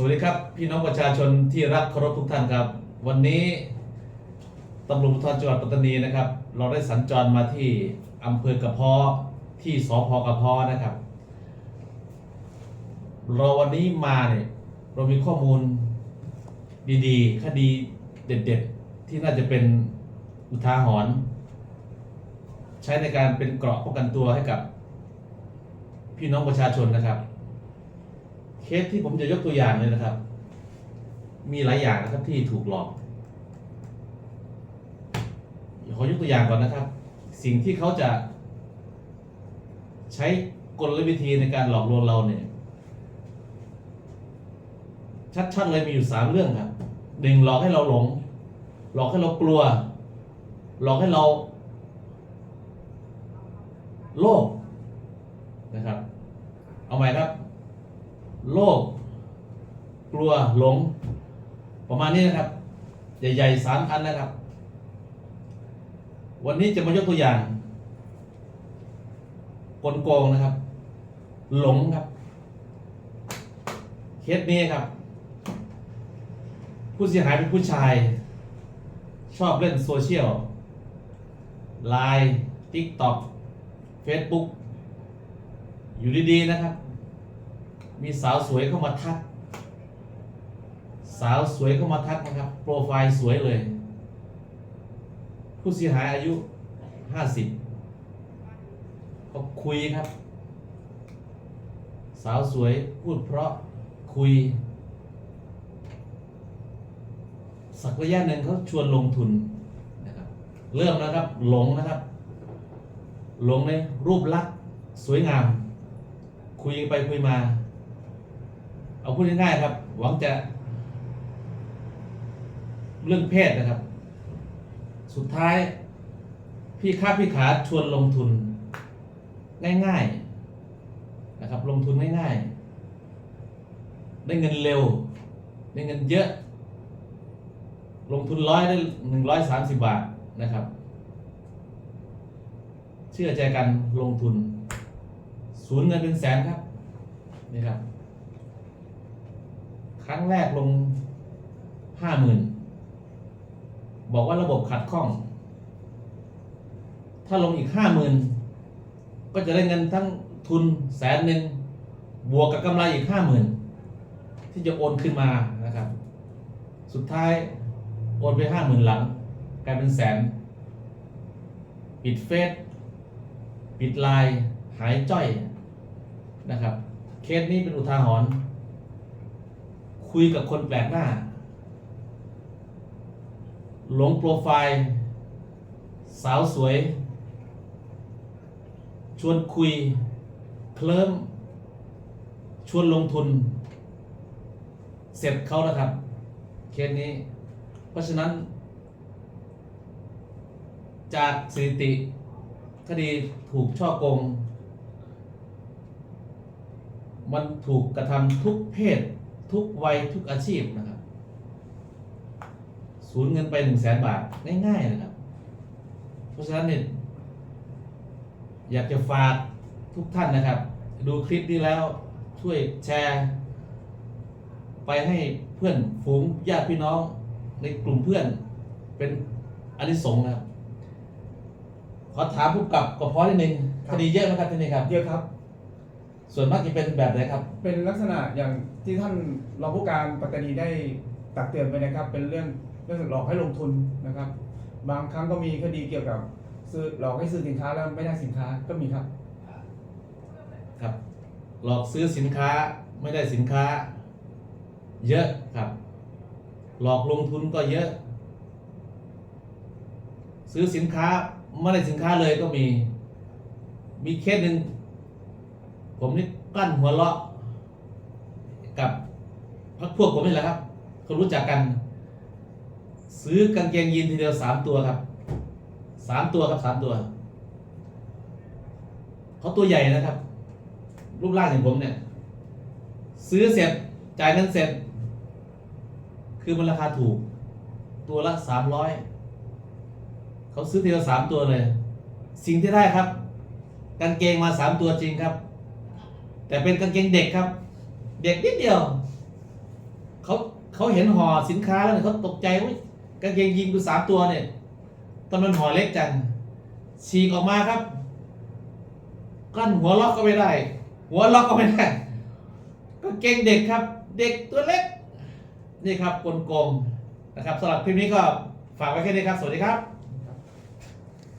สวัสดีครับ พี่น้องประชาชนที่รักเคารพทุกท่านครับ วันนี้ตำรวจภูธรจังหวัดปัตตานีนะครับ เราได้สัญจรมาที่อำเภอกระเพาะที่สพกระเพาะนะครับ เราวันนี้มาเนี่ยเรามีข้อมูลดีๆ คดีเด็ดๆ ที่น่าจะเป็นอุทาหรณ์ใช้ในการเป็นเกราะป้องกันตัวให้กับ พี่น้องประชาชนนะครับ เคสที่ผมจะยกตัวอย่างเลยนะครับ มีหลายอย่างนะครับที่ถูกหลอกขอยกตัวอย่างก่อนนะครับ สิ่งที่เขาจะ ใช้กลวิธีในการหลอกลวงเราเนี่ย ชัดๆเลยมีอยู่สามเรื่องครับหนึ่งหลอกให้เราหลง หลอกให้เรากลัว หลอกให้เรา โลภนะครับ เอาใหม่ครับ โลภกลัวหลง ประมาณนี้นะครับ ใหญ่ๆสามอันนะครับ วันนี้จะมายกตัวอย่างกลโกงนะครับ หลงครับ เคสนี้ครับ ผู้เสียหายเป็นผู้ชาย ชอบเล่นโซเชียลไลน์ทิกต็อกเฟซบุ๊กอยู่ดี ๆ นะครับ มีสาวสวยเข้ามาทัก สาวสวยเข้ามาทักนะครับ โปรไฟล์สวยเลย ผู้เสียหายอายุห้าสิบก็คุยครับ สาวสวยพูดเพราะคุย สักระยะหนึ่งเขาชวนลงทุนนะครับ เริ่มนะครับหลงนะครับ หลงในรูปลักษณ์สวยงาม คุยไปคุยมา เอาพูดง่ายๆครับ หวังจะเรื่องเพศนะครับ สุดท้าย พี่ค้าพี่ขาชวนลงทุน ง่ายๆนะครับ ลงทุนง่ายๆ ได้เงินเร็ว ได้เงินเยอะ ลงทุนร้อยได้หนึ่งร้อยสามสิบบาทนะครับ เชื่อใจกันลงทุนสูญเงินเป็นแสนครับ นี่ครับ ครั้งแรกลงห้าหมื่นบอกว่าระบบขัดข้อง ถ้าลงอีกห้าหมื่นก็จะได้เงินทั้งทุนแสนหนึ่งบวกกับกำไรอีกห้าหมื่นที่จะโอนขึ้นมานะครับ สุดท้ายโอนไปห้าหมื่นหลังกลายเป็นแสน ปิดเฟซปิดไลน์หายจ้อยนะครับ เคสนี้เป็นอุทาหรณ์ คุยกับคนแปลกหน้า หลงโปรไฟล์ สาวสวย ชวนคุย เคลิ้ม ชวนลงทุน เสร็จเขานะครับ เคสนี้ เพราะฉะนั้น จากสถิติคดีถูกช่อโกง มันถูกกระทำทุกเพศ ทุกวัยทุกอาชีพนะครับสูญเงินไปหนึ่งแสนบาทง่ายๆนะครับ เพราะฉะนั้นเนี่ยอยากจะฝากทุกท่านนะครับ ดูคลิปนี้แล้วช่วยแชร์ ไปให้เพื่อนฝูงญาติพี่น้องในกลุ่มเพื่อนเป็นอานิสงส์นะครับ ขอถามผู้กำกับกระเพาะนิดนึงครัคบดีเยอะไหมครับที่นี่ครับ เยอะครับ ส่วนมากจะเป็นแบบไหนครับ เป็นลักษณะอย่างที่ท่านรองผู้การปัตตานีได้ตักเตือนไปนะครับ เป็นเรื่องเรื่องหลอกให้ลงทุนนะครับ บางครั้งก็มีคดีเกี่ยวกับซื้อหลอกให้ซื้อสินค้าแล้วไม่ได้สินค้าก็มีครับ ครับ หลอกซื้อสินค้าไม่ได้สินค้า เยอะครับ หลอกลงทุนก็เยอะ ซื้อสินค้าไม่ได้สินค้าเลยก็มี มีเคสหนึ่ง ผมนี่กั้นหัวเราะกับพักพวกผมนี่แหละครับเขารู้จักกัน ซื้อกางเกงยีนทีเดียวสามตัวครับสามตัวครับสามตัวเขาตัวใหญ่นะครับ รูปร่างอย่างผมเนี่ย ซื้อเสร็จจ่ายเงินเสร็จ คือมันราคาถูก ตัวละสามร้อยเขาซื้อทีละสามตัวเลย สิ่งที่ได้ครับกางเกงมาสามตัวจริงครับ แต่เป็นกางเกงเด็กครับ เด็กนิดเดียวเขาเขาเห็นห่อสินค้าแล้วเนี่ยเขาตกใจว่ากางเกงยีนกูสามตัวเนี่ยตอนมันห่อเล็กจังฉีกออกมาครับกั้นหัวล็อกก็ไม่ได้ หัวล็อกก็ไม่ได้กางเกงเด็กครับ เด็กตัวเล็ก นี่ครับกลโกงนะครับสำหรับคลิปนี้ก็ฝากไว้แค่นี้ครับ สวัสดีครับ